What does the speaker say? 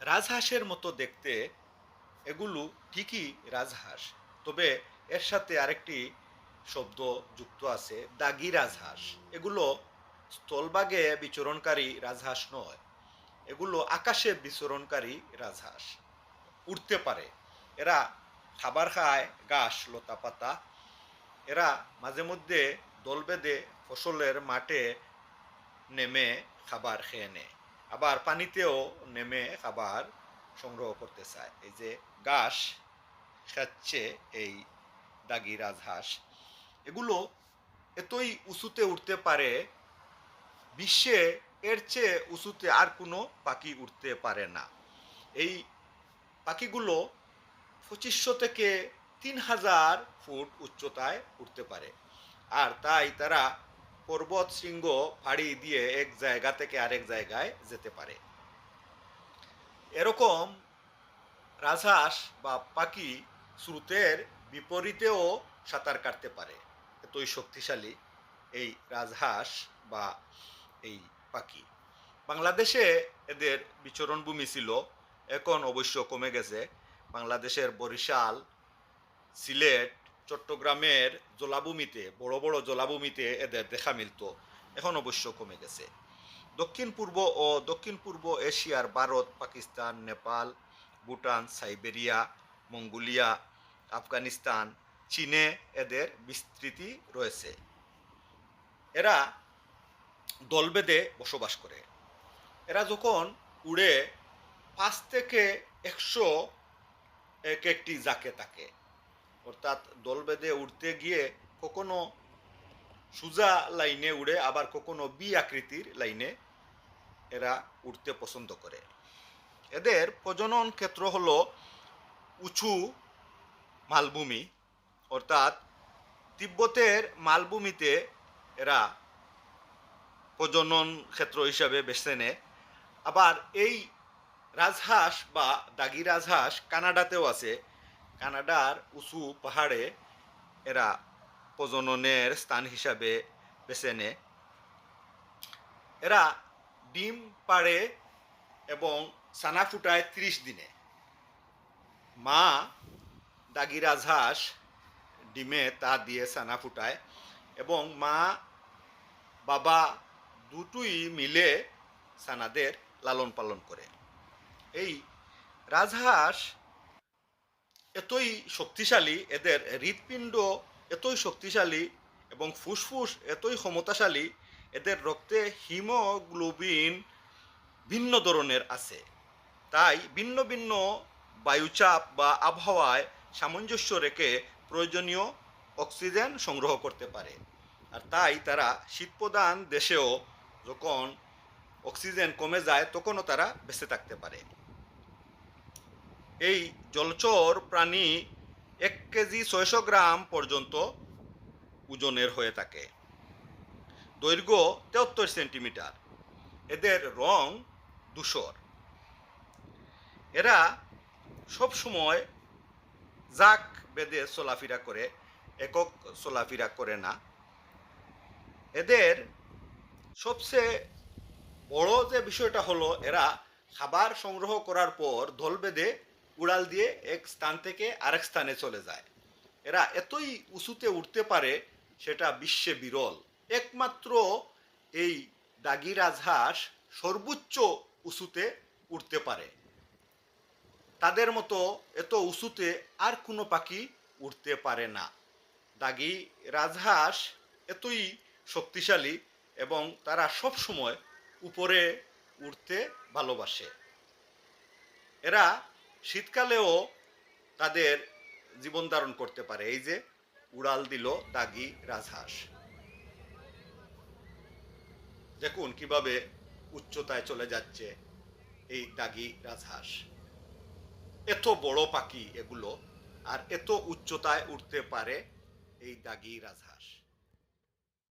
রাজহাঁসের মতো দেখতে এগুলো ঠিকই রাজহাঁস, তবে এর সাথে আরেকটি শব্দ যুক্ত আছে, দাগি রাজহাঁস। এগুলো স্থলভাগে বিচরণকারী রাজহাঁস নয়, এগুলো আকাশে বিচরণকারী রাজহাঁস। উড়তে পারে। এরা খাবার খায়, ঘাস লতা পাতা এরা মাঝে মধ্যে দল বেঁধে ফসলের মাঠে নেমে খাবার খেয়ে নেয়। আবার পানিতেও নেমে খাবার সংগ্রহ করতে চায়। এই যে ঘাস খাচ্ছে এই দাগি রাজহাঁস, এগুলো এতই উঁচুতে উঠতে পারে, বিশ্বে এর চেয়ে উঁচুতে আর কোনো পাখি উঠতে পারে না। এই পাখিগুলো পঁচিশশো থেকে তিন হাজার ফুট উচ্চতায় উঠতে পারে। আর তাই তারা পর্বত শৃঙ্গ ফাড়ি দিয়ে এক জায়গা থেকে আরেক জায়গায় যেতে পারে। এরকম রাজহাঁস বা পাখি স্রোতের বিপরীতেও সাঁতার কাটতে পারে। এতই শক্তিশালী এই রাজহাঁস বা এই পাখি। বাংলাদেশে এদের বিচরণ ভূমি ছিল, এখন অবশ্য কমে গেছে। বাংলাদেশের বরিশাল, সিলেট চট্টগ্রামের জলাভূমিতে, বড় বড় জলাভূমিতে এদের দেখা মিলত। এখন অবশ্য কমে গেছে। দক্ষিণ পূর্ব ও দক্ষিণ পূর্ব এশিয়ার ভারত, পাকিস্তান, নেপাল, ভুটান, সাইবেরিয়া, মঙ্গোলিয়া, আফগানিস্তান, চীনে এদের বিস্তৃতি রয়েছে। এরা দল বেঁধে বসবাস করে। এরা যখন উড়ে, পাঁচ থেকে একশো এক একটি জাকে থাকে। অর্থাৎ দল বেঁধে উড়তে গিয়ে কখনো সুজা লাইনে উড়ে, আবার কখনো বি আকৃতির লাইনে এরা উড়তে পছন্দ করে। এদের প্রজনন ক্ষেত্র হল উঁচু মালভূমি, অর্থাৎ তিব্বতের মালভূমিতে এরা প্রজনন ক্ষেত্র হিসাবে বেছে নেয়। আবার এই রাজহাঁস বা দাগি রাজহাঁস কানাডাতেও আছে। কানাডার উঁচু পাহাড়ে এরা প্রজননের স্থান হিসাবে বেছে নেয়। এরা ডিম পাড়ে এবং সানা ফুটায় ত্রিশ দিনে। মা দাগি রাজহাঁস ডিমে তা দিয়ে সানা ফুটায় এবং মা, বাবা দুটোই মিলে সানাদের লালন পালন করে। এই রাজহাঁস এতই শক্তিশালী, এদের হৃৎপিণ্ড এতই শক্তিশালী এবং ফুসফুস এতই ক্ষমতাশালী, এদের রক্তে হিমোগ্লোবিন ভিন্ন ধরনের আছে। তাই ভিন্ন ভিন্ন বায়ুচাপ বা আবহাওয়ায় সামঞ্জস্য রেখে প্রয়োজনীয় অক্সিজেন সংগ্রহ করতে পারে। আর তাই তারা শীতপ্রধান দেশেও যখন অক্সিজেন কমে যায়, তখনও তারা বেঁচে থাকতে পারে। এই জলচর প্রাণী এক কেজি ছয়শো গ্রাম পর্যন্ত ওজনের হয়ে থাকে। দৈর্ঘ্য তেহত্তর সেন্টিমিটার। এদের রং ধূসর। এরা সব সময় জাক বেঁধে চলাফেরা করে, একক চলাফেরা করে না। এদের সবচেয়ে বড় যে বিষয়টা হলো, এরা খাবার সংগ্রহ করার পর দল বেঁধে উড়াল দিয়ে এক স্থান থেকে আরেক স্থানে চলে যায়। এরা এতই উঁচুতে উঠতে পারে, সেটা বিশ্বে বিরল। একমাত্র এই দাগি রাজহাঁস সর্বোচ্চ উঁচুতে উঠতে পারে। তাদের মতো এত উঁচুতে আর কোনো পাখি উঠতে পারে না। দাগি রাজহাঁস এতই শক্তিশালী এবং তারা সব সময় উপরে উঠতে ভালোবাসে। এরা শীতকালেও তাদের জীবন ধারণ করতে পারে। এই যে উড়াল দিল দাগি রাজহাঁস। দেখুন কীভাবে উচ্চতায় চলে যাচ্ছে এই দাগি রাজহাঁস। এত বড় পাখি এগুলো, আর এত উচ্চতায় উঠতে পারে এই দাগি রাজহাঁস।